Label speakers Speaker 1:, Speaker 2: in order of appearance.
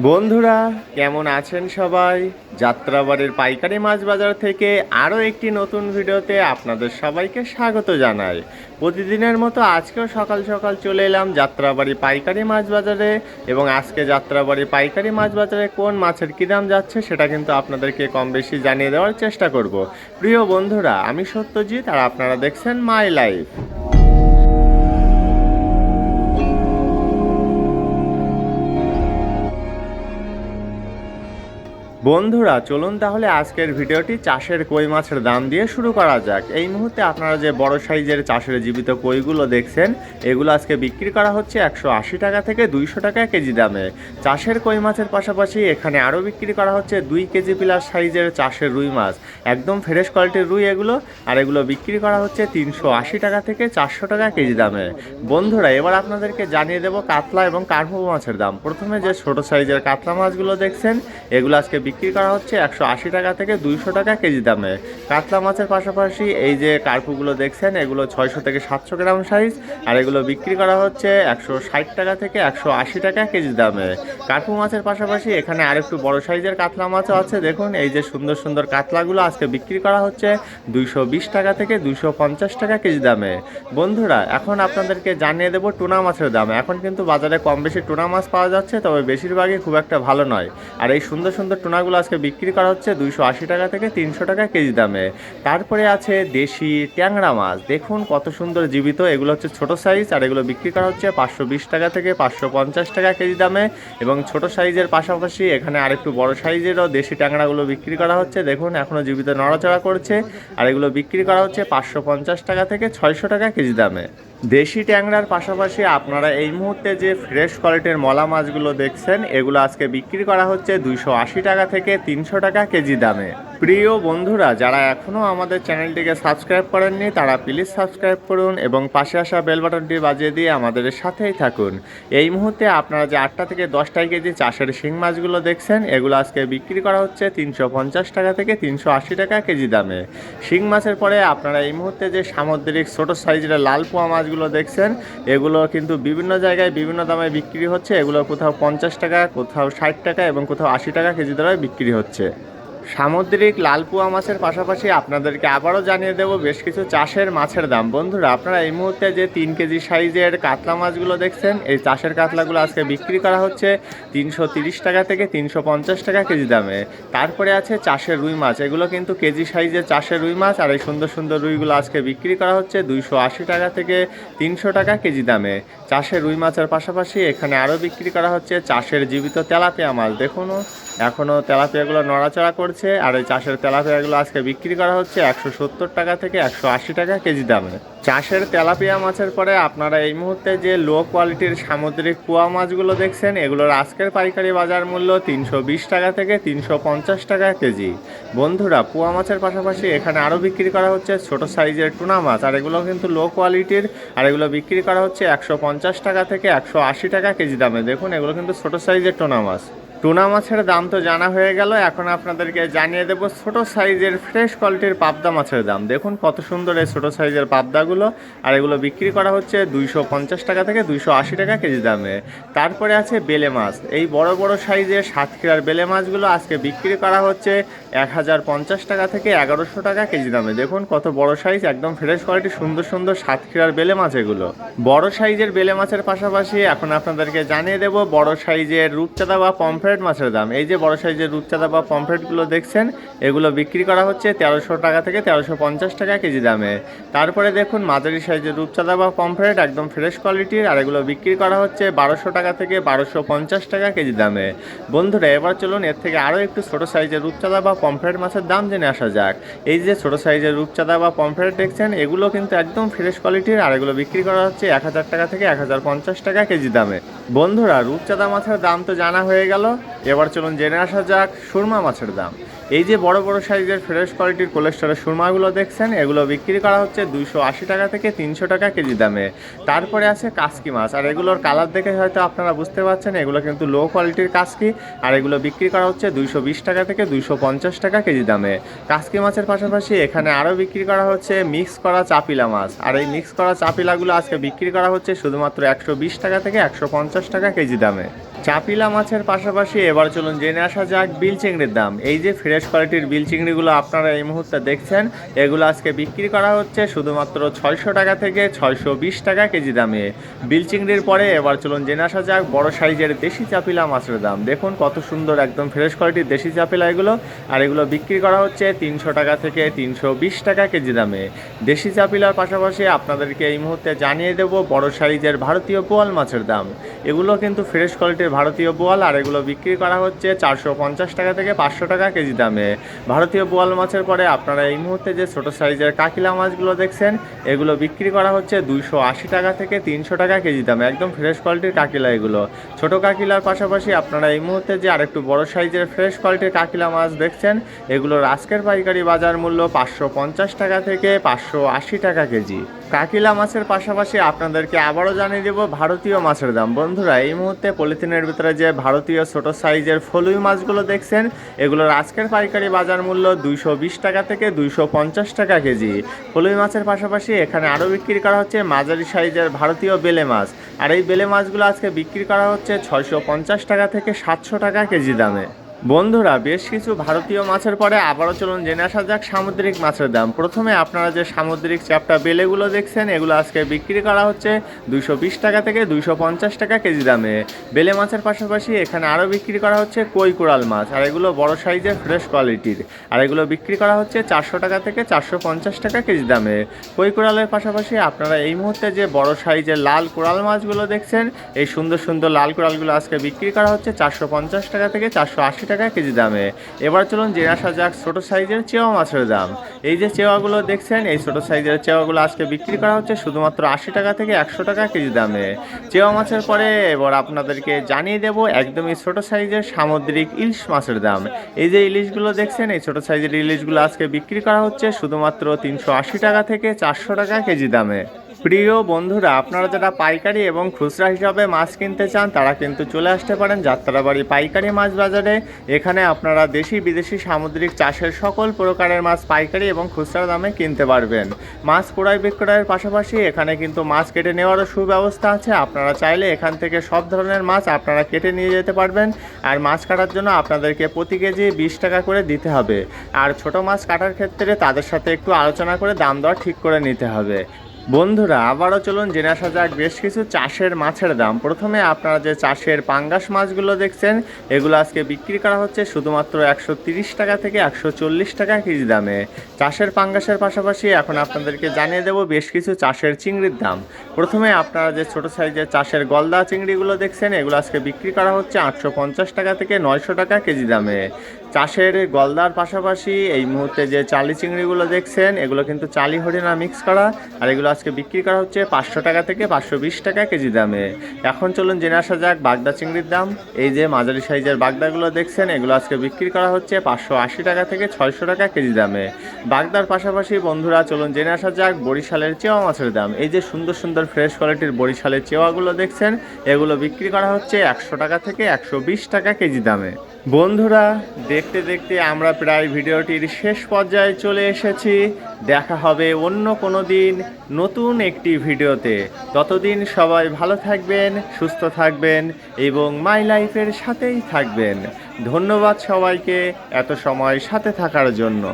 Speaker 1: বন্ধুরা, কেমন আছেন সবাই? যাত্রাবাড়ির পাইকারি মাছ বাজার থেকে আরও একটি নতুন ভিডিওতে আপনাদের সবাইকে স্বাগত জানাই। প্রতিদিনের মতো আজকেও সকাল সকাল চলে এলাম যাত্রাবাড়ি পাইকারি মাছ বাজারে এবং আজকে যাত্রাবাড়ি পাইকারি মাছ বাজারে কোন মাছের কী দাম যাচ্ছে সেটা কিন্তু আপনাদেরকে কম বেশি জানিয়ে দেওয়ার চেষ্টা করব। প্রিয় বন্ধুরা, আমি সত্যজিৎ আর আপনারা দেখছেন মাই লাইফ। বন্ধুরা, চলুন তাহলে আজকের ভিডিওটি চাষের কই মাছের দাম দিয়ে শুরু করা যাক। এই মুহূর্তে আপনারা যে বড় সাইজের চাষের জীবিত কইগুলো দেখছেন, এগুলো আজকে বিক্রি করা হচ্ছে একশো আশি টাকা থেকে দুইশো টাকা কেজি দামে। চাষের কই মাছের পাশাপাশি এখানে আরও বিক্রি করা হচ্ছে দুই কেজি প্লাস সাইজের চাষের রুই মাছ। একদম ফ্রেশ কোয়ালিটির রুই এগুলো, আর এগুলো বিক্রি করা হচ্ছে তিনশো আশি টাকা থেকে চারশো টাকা কেজি দামে। বন্ধুরা, এবার আপনাদেরকে জানিয়ে দেবো কাতলা এবং কার্পো মাছের দাম। প্রথমে যে ছোট সাইজের কাতলা মাছগুলো দেখছেন, এগুলো আজকে বিক্রি করা হচ্ছে একশো আশি টাকা থেকে দুইশো টাকা কেজি দামে। কাতলা মাছের পাশাপাশি এই যে কার্পুগুলো দেখছেন, এগুলো ছয়শো থেকে সাতশো গ্রাম সাইজ আর এগুলো বিক্রি করা হচ্ছে একশো ষাট টাকা থেকে একশো আশি টাকা কেজি দামে। কার্পু মাছের পাশাপাশি এখানে আরেকটু বড় সাইজের কাতলা মাছও আছে। দেখুন, এই যে সুন্দর সুন্দর কাতলাগুলো আজকে বিক্রি করা হচ্ছে দুইশো বিশ টাকা থেকে দুইশো পঞ্চাশ টাকা কেজি দামে। বন্ধুরা, এখন আপনাদেরকে জানিয়ে দেবো টুনা মাছের দাম। এখন কিন্তু বাজারে কম বেশি টুনা মাছ পাওয়া যাচ্ছে, তবে বেশিরভাগই খুব একটা ভালো নয়। আর এই সুন্দর সুন্দর টুনাগুলো আজকে বিক্রি করা হচ্ছে দুইশো আশি টাকা থেকে তিনশো টাকা কেজি দামে। তারপরে আছে দেশি ট্যাংরা মাছ। দেখুন কত সুন্দর জীবিত। এগুলো হচ্ছে ছোট সাইজ আর এগুলো বিক্রি করা হচ্ছে পাঁচশো বিশ টাকা থেকে পাঁচশো পঞ্চাশ টাকা কেজি দামে। এবং ছোট সাইজের পাশাপাশি এখানে আরেকটু বড় সাইজেরও দেশি ট্যাংরাগুলো বিক্রি করা হচ্ছে। দেখুন এখনও জীবিত নড়াচড়া করছে। আর এগুলো বিক্রি করা হচ্ছে পাঁচশো পঞ্চাশ টাকা থেকে ছয়শো টাকা কেজি দামে। দেশি ট্যাংরার পাশাপাশি আপনারা এই মুহূর্তে যে ফ্রেশ কোয়ালিটির মলা মাছগুলো দেখছেন, এগুলো আজকে বিক্রি করা হচ্ছে দুইশো আশি টাকা থেকে তিনশো টাকা কেজি দামে। প্রিয় বন্ধুরা, যারা এখনও আমাদের চ্যানেলটিকে সাবস্ক্রাইব করেননি, তারা প্লিজ সাবস্ক্রাইব করুন এবং পাশে আসা বেল বাটনটি বাজিয়ে দিয়ে আমাদের সাথেই থাকুন। এই মুহূর্তে আপনারা যে আটটা থেকে দশটাই কেজি চাষের শিং মাছগুলো দেখছেন, এগুলো আজকে বিক্রি করা হচ্ছে তিনশো পঞ্চাশ টাকা থেকে তিনশো আশি টাকা কেজি দামে। শিং মাছের পরে আপনারা এই মুহূর্তে যে সামুদ্রিক ছোট সাইজের লাল পোয়া মাছগুলো দেখছেন, এগুলো কিন্তু বিভিন্ন জায়গায় বিভিন্ন দামে বিক্রি হচ্ছে। এগুলো কোথাও পঞ্চাশ টাকা, কোথাও ষাট টাকা এবং কোথাও আশি টাকা কেজি দরে বিক্রি হচ্ছে। সামুদ্রিক লালপুয়া মাছের পাশাপাশি আপনাদেরকে আবারও জানিয়ে দেবো বেশ কিছু চাষের মাছের দাম। বন্ধুরা, আপনারা এই মুহূর্তে যে তিন কেজি সাইজের কাতলা মাছগুলো দেখছেন, এই চাষের কাতলাগুলো আজকে বিক্রি করা হচ্ছে তিনশো টাকা থেকে তিনশো পঞ্চাশ টাকা কেজি দামে। তারপরে আছে চাষের রুই মাছ, এগুলো কিন্তু কেজি সাইজের চাষের রুই মাছ, আর এই সুন্দর সুন্দর রুইগুলো আজকে বিক্রি করা হচ্ছে দুইশো আশি টাকা থেকে তিনশো টাকা কেজি দামে। চাষের রুই মাছের পাশাপাশি এখানে আরও বিক্রি করা হচ্ছে চাষের জীবিত তেলাপিয়া মাছ। দেখুন এখনও তেলাপিয়াগুলো নড়াচড়া করছে, আর এই চাষের তেলাপিয়াগুলো আজকে বিক্রি করা হচ্ছে একশো সত্তর টাকা থেকে একশো আশি টাকা কেজি দামে। চাষের তেলাপিয়া মাছের পরে আপনারা এই মুহূর্তে যে লো কোয়ালিটির সামুদ্রিক পোয়া মাছগুলো দেখছেন, এগুলোর আজকের পাইকারি বাজার মূল্য তিনশো বিশ টাকা থেকে তিনশো পঞ্চাশ টাকা কেজি। বন্ধুরা, পোয়া মাছের পাশাপাশি এখানে আরও বিক্রি করা হচ্ছে ছোট সাইজের টুনা মাছ, আর এগুলো কিন্তু লো কোয়ালিটির আর এগুলো বিক্রি করা হচ্ছে একশো পঞ্চাশ টাকা থেকে একশো আশি টাকা কেজি দামে। দেখুন, এগুলো কিন্তু ছোট সাইজের টুনা মাছ। টুনা মাছের দাম তো জানা হয়ে গেল, এখন আপনাদেরকে জানিয়ে দেবো ছোট সাইজের ফ্রেশ কোয়ালিটির পাবদা মাছের দাম। দেখুন কত সুন্দর এই ছোটো সাইজের পাবদাগুলো, আর এগুলো বিক্রি করা হচ্ছে দুইশো পঞ্চাশ টাকা থেকে দুইশো আশি টাকা কেজি দামে। তারপরে আছে বেলে মাছ। এই বড় বড় সাইজের সাতক্ষীরার বেলে মাছগুলো আজকে বিক্রি করা হচ্ছে এক হাজার পঞ্চাশ টাকা থেকে এগারোশো টাকা কেজি দামে। দেখুন কত বড় সাইজ, একদম ফ্রেশ কোয়ালিটি, সুন্দর সুন্দর সাতক্ষীরার বেলে মাছ এগুলো। বড় সাইজের বেলে মাছের পাশাপাশি এখন আপনাদেরকে জানিয়ে দেবো বড় সাইজের রূপচাঁদা বা পমফ্রেট মাছের দাম। এই যে বড় সাইজের রূপচাঁদা বা পমফ্রেটগুলো দেখছেন, এগুলো বিক্রি করা হচ্ছে তেরোশো টাকা থেকে তেরোশো পঞ্চাশ টাকা কেজি দামে। তারপরে দেখুন, মাঝারি সাইজের রূপচাঁদা বা পমফ্রেট, একদম ফ্রেশ কোয়ালিটির আর এগুলো বিক্রি করা হচ্ছে বারোশো টাকা থেকে বারোশো পঞ্চাশ টাকা কেজি দামে। বন্ধুরা, এবার চলুন, এর থেকে আরও একটু ছোট সাইজের রূপচাঁদা বা পমফ্রেট মাছের দাম জেনে আসা যাক। এই যে ছোট সাইজের রূপচাঁদা বা পমফ্রেট দেখছেন, এগুলো কিন্তু একদম ফ্রেশ কোয়ালিটির আর এগুলো বিক্রি করা হচ্ছে এক হাজার টাকা থেকে এক হাজার পঞ্চাশ টাকা কেজি দামে। বন্ধুরা রূপচাঁদা মাছের দাম তো জানা হয়ে গেল। এবার চলুন জেনে আসা যাক সুরমা মাছের দাম। এই যে বড় বড় সাইজের ফ্রেশ কোয়ালিটির কোলেস্টরের সুরমাগুলো দেখছেন, এগুলো বিক্রি করা হচ্ছে দুইশো আশি টাকা থেকে তিনশো টাকা কেজি দামে। তারপরে আছে কাসকি মাছ, আর এগুলোর কালার দেখে হয়তো আপনারা বুঝতে পারছেন, এগুলো কিন্তু লো কোয়ালিটির কাসকি, আর এগুলো বিক্রি করা হচ্ছে দুইশো বিশ টাকা থেকে দুইশো পঞ্চাশ টাকা কেজি দামে। কাসকি মাছের পাশাপাশি এখানে আরও বিক্রি করা হচ্ছে মিক্স করা চাপিলা মাছ, আর এই মিক্স করা চাপিলাগুলো আজকে বিক্রি করা হচ্ছে শুধুমাত্র একশো বিশ টাকা থেকে একশো পঞ্চাশ টাকা কেজি দামে। চাপিলা মাছের পাশাপাশি এবার চলুন জেনে আসা যাক বিল চিংড়ির দাম। এই যে ফ্রেশ কোয়ালিটির বিল চিংড়িগুলো আপনারা এই মুহূর্তে দেখছেন, এগুলো আজকে বিক্রি করা হচ্ছে শুধুমাত্র ছয়শো টাকা থেকে ছয়শো বিশ টাকা কেজি দামে। বিল চিংড়ির পরে এবার চলুন জেনে আসা যাক বড় সাইজের দেশি চাপিলা মাছের দাম। দেখুন কত সুন্দর একদম ফ্রেশ কোয়ালিটির দেশি চাপিলা এগুলো, আর এগুলো বিক্রি করা হচ্ছে তিনশো টাকা থেকে তিনশো বিশ টাকা কেজি দামে। দেশি চাপিলার পাশাপাশি আপনাদেরকে এই মুহূর্তে জানিয়ে দেবো বড় সাইজের ভারতীয় বোয়াল মাছের দাম। এগুলো কিন্তু ফ্রেশ কোয়ালিটির ভারতীয় বোয়াল আর এগুলো বিক্রি করা হচ্ছে চারশো পঞ্চাশ টাকা থেকে পাঁচশো টাকা কেজি দামে। ভারতীয় বোয়াল মাছের পরে আপনারা এই মুহূর্তে যে ছোট সাইজের কাকিলা মাছগুলো দেখছেন, এগুলো বিক্রি করা হচ্ছে দুইশো আশি টাকা থেকে তিনশো টাকা কেজি দামে। একদম ফ্রেশ কোয়ালিটির কাকিলা এগুলো। ছোট কাকিলার পাশাপাশি আপনারা এই মুহূর্তে যে আরেকটু বড় সাইজের ফ্রেশ কোয়ালিটির কাকিলা মাছ দেখছেন, এগুলোর আজকের পাইকারি বাজার মূল্য পাঁচশো পঞ্চাশ টাকা থেকে পাঁচশো আশি টাকা কেজি। কাকিলা মাছের পাশাপাশি আপনাদেরকে আবারও জানিয়ে দেব ভারতীয় মাছের দাম। বন্ধুরা, এই মুহূর্তে পলিথিনের ভিতরে যে ভারতীয় ছোট সাইজের ফলুই মাছগুলো দেখছেন, এগুলোর আজকের পাইকারি বাজার মূল্য দুইশো বিশ টাকা থেকে দুইশো পঞ্চাশ টাকা কেজি। ফলুই মাছের পাশাপাশি এখানে আরও বিক্রি করা হচ্ছে মাঝারি সাইজের ভারতীয় বেলে মাছ। আর এই বেলে মাছগুলো আজকে বিক্রি করা হচ্ছে ছয়শো পঞ্চাশ টাকা থেকে সাতশো টাকা কেজি দামে। বন্ধুরা, বেশ কিছু ভারতীয় মাছের পরে আবারও চলুন জেনে আসা যাক সামুদ্রিক মাছের দাম। প্রথমে আপনারা যে সামুদ্রিক চ্যাপটা বেলেগুলো দেখছেন, এগুলো আজকে বিক্রি করা হচ্ছে দুইশো বিশ টাকা থেকে দুইশো পঞ্চাশ টাকা কেজি দামে। বেলে মাছের পাশাপাশি এখানে আরও বিক্রি করা হচ্ছে কই কোরাল মাছ, আর এগুলো বড় সাইজের ফ্রেশ কোয়ালিটির। আর এগুলো বিক্রি করা হচ্ছে চারশো টাকা থেকে চারশো পঞ্চাশ টাকা কেজি দামে। কই কোরালের পাশাপাশি আপনারা এই মুহূর্তে যে বড় সাইজের লাল কোরাল মাছগুলো দেখছেন, এই সুন্দর সুন্দর লাল কোরালগুলো আজকে বিক্রি করা হচ্ছে চারশো পঞ্চাশ টাকা থেকে চারশো আশি টাকা কেজি দামে। এবার চলুন জেনে আসা যাক ছোট সাইজের চেওয়া মাছের দাম। এই যে চেওয়াগুলো দেখছেন, এই ছোট সাইজের চেওয়াগুলো আজকে বিক্রি করা হচ্ছে শুধুমাত্র আশি টাকা থেকে একশো টাকা কেজি দামে। চেওয়া মাছের পরে এবার আপনাদেরকে জানিয়ে দেব একদমই ছোট সাইজের সামুদ্রিক ইলিশ মাছের দাম। এই যে ইলিশগুলো দেখছেন, এই ছোট সাইজের ইলিশগুলো আজকে বিক্রি করা হচ্ছে শুধুমাত্র তিনশো আশি টাকা থেকে চারশো টাকা কেজি দামে। প্রিয় বন্ধুরা, আপনারা যারা পাইকারি এবং খুচরা হিসাবে মাছ কিনতে চান, তারা কিন্তু চলে আসতে পারেন যাত্রাবাড়ি পাইকারি মাছ বাজারে। এখানে আপনারা দেশি বিদেশি সামুদ্রিক চাষের সকল প্রকারের মাছ পাইকারি এবং খুচরা দামে কিনতে পারবেন। মাছ ক্রয় বিক্রয়ের পাশাপাশি এখানে কিন্তু মাছ কেটে নেওয়ারও সুব্যবস্থা আছে। আপনারা চাইলে এখান থেকে সব ধরনের মাছ আপনারা কেটে নিয়ে যেতে পারবেন। আর মাছ কাটার জন্য আপনাদেরকে প্রতি কেজি বিশ টাকা করে দিতে হবে। আর ছোট মাছ কাটার ক্ষেত্রে তাদের সাথে একটু আলোচনা করে দাম দর ঠিক করে নিতে হবে। বন্ধুরা, আবারও চলুন জেনে আসা যাক বেশ কিছু চাষের মাছের দাম। প্রথমে আপনারা যে চাষের পাঙ্গাস মাছগুলো দেখছেন, এগুলো আজকে বিক্রি করা হচ্ছে শুধুমাত্র একশো টাকা থেকে একশো চল্লিশ টাকা কেজি দামে। চাষের পাঙ্গাসের পাশাপাশি এখন আপনাদেরকে জানিয়ে দেব বেশ কিছু চাষের চিংড়ির দাম। প্রথমে আপনারা যে ছোট সাইজের চাষের গলদা চিংড়িগুলো দেখছেন, এগুলো আজকে বিক্রি করা হচ্ছে আটশো পঞ্চাশ টাকা থেকে নয়শো টাকা কেজি দামে। চাষের গলদার পাশাপাশি এই মুহূর্তে যে চালি চিংড়িগুলো দেখছেন, এগুলো কিন্তু চালি হরিণা মিক্স করা। আর এগুলো আজকে বিক্রি করা হচ্ছে পাঁচশো টাকা থেকে পাঁচশো বিশ টাকা কেজি দামে। এখন চলুন জেনে আসা যাক বাগদা চিংড়ির দাম। এই যে মাঝারি সাইজের বাগদাগুলো দেখছেন, এগুলো আজকে বিক্রি করা হচ্ছে পাঁচশো আশি টাকা থেকে ছয়শো টাকা কেজি দামে। বাগদার পাশাপাশি বন্ধুরা, চলুন জেনে আসা যাক বরিশালের চেওয়া মাছের দাম। এই যে সুন্দর সুন্দর ফ্রেশ কোয়ালিটির বরিশালের চেওয়াগুলো দেখছেন, এগুলো বিক্রি করা হচ্ছে একশো টাকা থেকে একশো বিশ টাকা কেজি দামে। বন্ধুরা, দেখতে দেখতে আমরা প্রায় ভিডিওটির শেষ পর্যায়ে চলে এসেছি। দেখা হবে অন্য কোনো দিন নতুন একটি ভিডিওতে। ততদিন সবাই ভালো থাকবেন, সুস্থ থাকবেন এবং মাই লাইফের সাথেই থাকবেন। ধন্যবাদ সবাইকে এত সময় সাথে থাকার জন্য।